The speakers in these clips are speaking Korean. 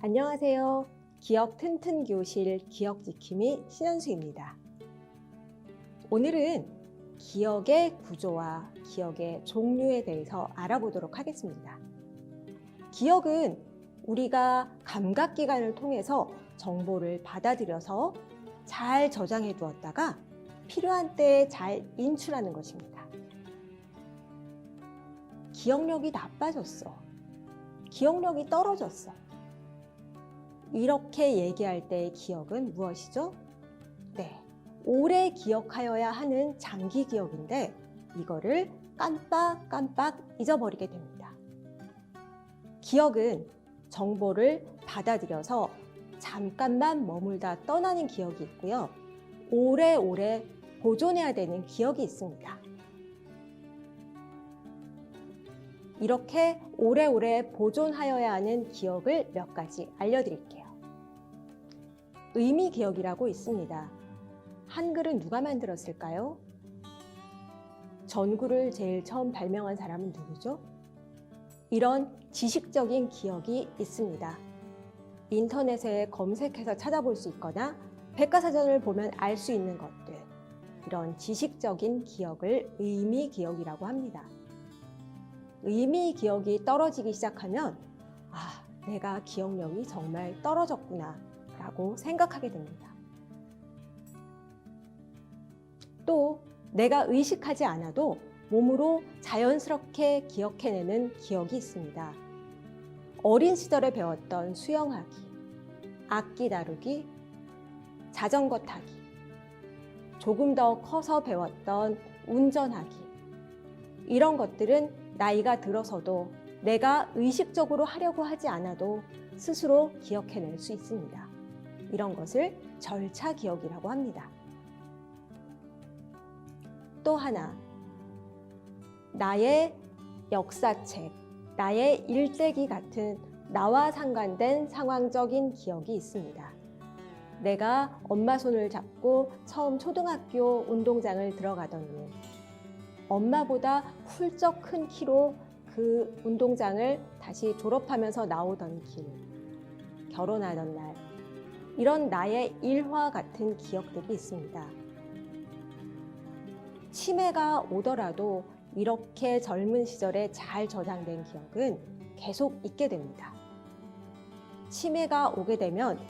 안녕하세요. 기억 튼튼 교실 기억 지킴이 신현수입니다. 오늘은 기억의 구조와 기억의 종류에 대해서 알아보도록 하겠습니다. 기억은 우리가 감각기관을 통해서 정보를 받아들여서 잘 저장해 두었다가 필요한 때에 잘 인출하는 것입니다. 기억력이 나빠졌어. 기억력이 떨어졌어. 이렇게 얘기할 때의 기억은 무엇이죠? 네. 오래 기억하여야 하는 장기 기억인데 이거를 깜빡깜빡 잊어버리게 됩니다. 기억은 정보를 받아들여서 잠깐만 머물다 떠나는 기억이 있고요. 오래오래 보존해야 되는 기억이 있습니다. 이렇게 오래오래 보존하여야 하는 기억을 몇 가지 알려드릴게요. 의미 기억이라고 있습니다. 한글은 누가 만들었을까요? 전구를 제일 처음 발명한 사람은 누구죠? 이런 지식적인 기억이 있습니다. 인터넷에 검색해서 찾아볼 수 있거나 백과사전을 보면 알 수 있는 것들. 이런 지식적인 기억을 의미 기억이라고 합니다. 의미 기억이 떨어지기 시작하면 아, 내가 기억력이 정말 떨어졌구나 라고 생각하게 됩니다. 또 내가 의식하지 않아도 몸으로 자연스럽게 기억해내는 기억이 있습니다. 어린 시절에 배웠던 수영하기, 악기 다루기, 자전거 타기, 조금 더 커서 배웠던 운전하기, 이런 것들은 나이가 들어서도 내가 의식적으로 하려고 하지 않아도 스스로 기억해낼 수 있습니다. 이런 것을 절차 기억이라고 합니다. 또 하나, 나의 역사책, 나의 일대기 같은 나와 상관된 상황적인 기억이 있습니다. 내가 엄마 손을 잡고 처음 초등학교 운동장을 들어가던 일, 엄마보다 훌쩍 큰 키로 그 운동장을 다시 졸업하면서 나오던 길, 결혼하던 날, 이런 나의 일화 같은 기억들이 있습니다. 치매가 오더라도 이렇게 젊은 시절에 잘 저장된 기억은 계속 있게 됩니다. 치매가 오게 되면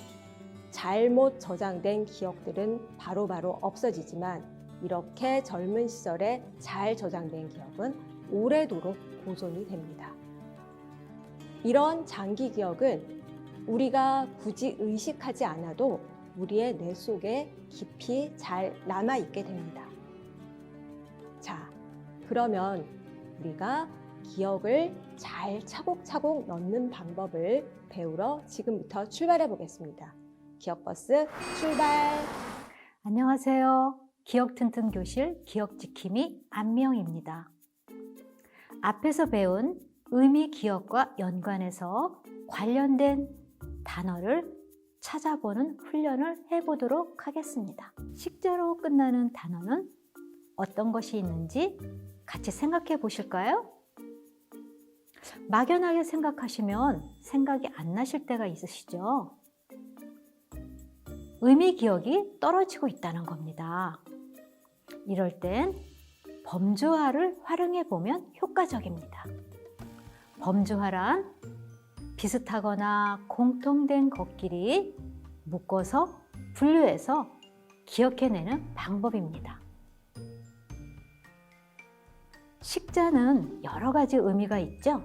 잘못 저장된 기억들은 바로바로 바로 없어지지만 이렇게 젊은 시절에 잘 저장된 기억은 오래도록 보존이 됩니다. 이런 장기 기억은 우리가 굳이 의식하지 않아도 우리의 뇌 속에 깊이 잘 남아있게 됩니다. 자, 그러면 우리가 기억을 잘 차곡차곡 넣는 방법을 배우러 지금부터 출발해 보겠습니다. 기억버스 출발! 안녕하세요. 기억 튼튼 교실 기억 지킴이 안명입니다. 앞에서 배운 의미 기억과 연관해서 관련된 단어를 찾아보는 훈련을 해보도록 하겠습니다. 식자로 끝나는 단어는 어떤 것이 있는지 같이 생각해 보실까요? 막연하게 생각하시면 생각이 안 나실 때가 있으시죠? 의미 기억이 떨어지고 있다는 겁니다. 이럴 땐 범주화를 활용해 보면 효과적입니다. 범주화란 비슷하거나 공통된 것끼리 묶어서 분류해서 기억해내는 방법입니다. 식자는 여러 가지 의미가 있죠.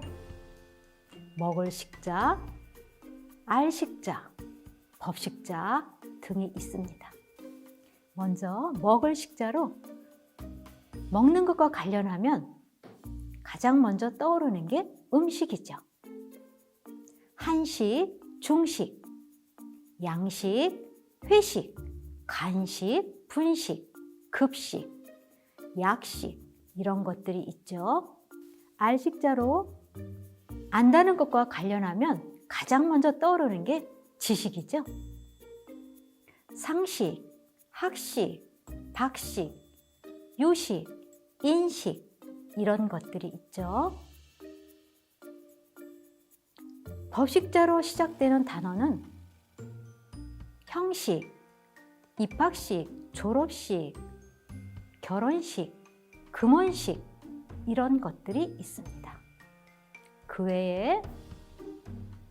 먹을 식자, 알 식자, 법식자 등이 있습니다. 먼저 먹을 식자로 먹는 것과 관련하면 가장 먼저 떠오르는 게 음식이죠. 한식, 중식, 양식, 회식, 간식, 분식, 급식, 약식 이런 것들이 있죠. 알식자로 안다는 것과 관련하면 가장 먼저 떠오르는 게 지식이죠. 상식, 학식, 박식, 유식, 인식 이런 것들이 있죠. 법식자로 시작되는 단어는 형식, 입학식, 졸업식, 결혼식, 금혼식 이런 것들이 있습니다. 그 외에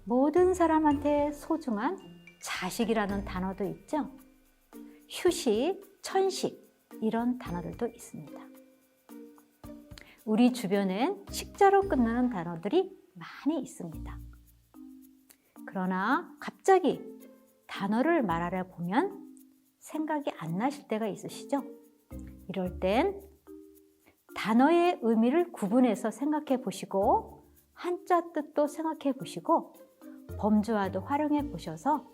모든 사람한테 소중한 자식이라는 단어도 있죠. 휴식, 천식 이런 단어들도 있습니다. 우리 주변엔 식자로 끝나는 단어들이 많이 있습니다. 그러나 갑자기 단어를 말하려 보면 생각이 안 나실 때가 있으시죠? 이럴 땐 단어의 의미를 구분해서 생각해 보시고 한자 뜻도 생각해 보시고 범주와도 활용해 보셔서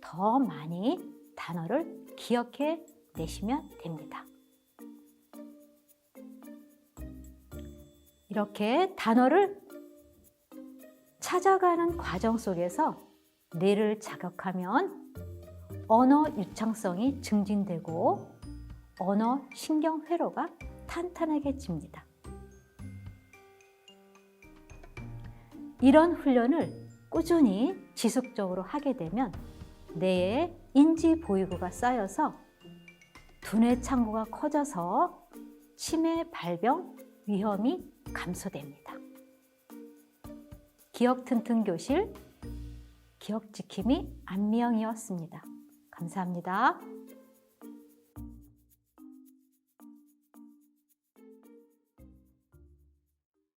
더 많이 단어를 기억해 내시면 됩니다. 이렇게 단어를 찾아가는 과정 속에서 뇌를 자극하면 언어 유창성이 증진되고 언어 신경 회로가 탄탄해집니다. 이런 훈련을 꾸준히 지속적으로 하게 되면 뇌에 인지 보이구가 쌓여서 두뇌 창구가 커져서 치매 발병 위험이 감소됩니다. 기억 튼튼 교실 기억 지킴이 안미영이었습니다. 감사합니다.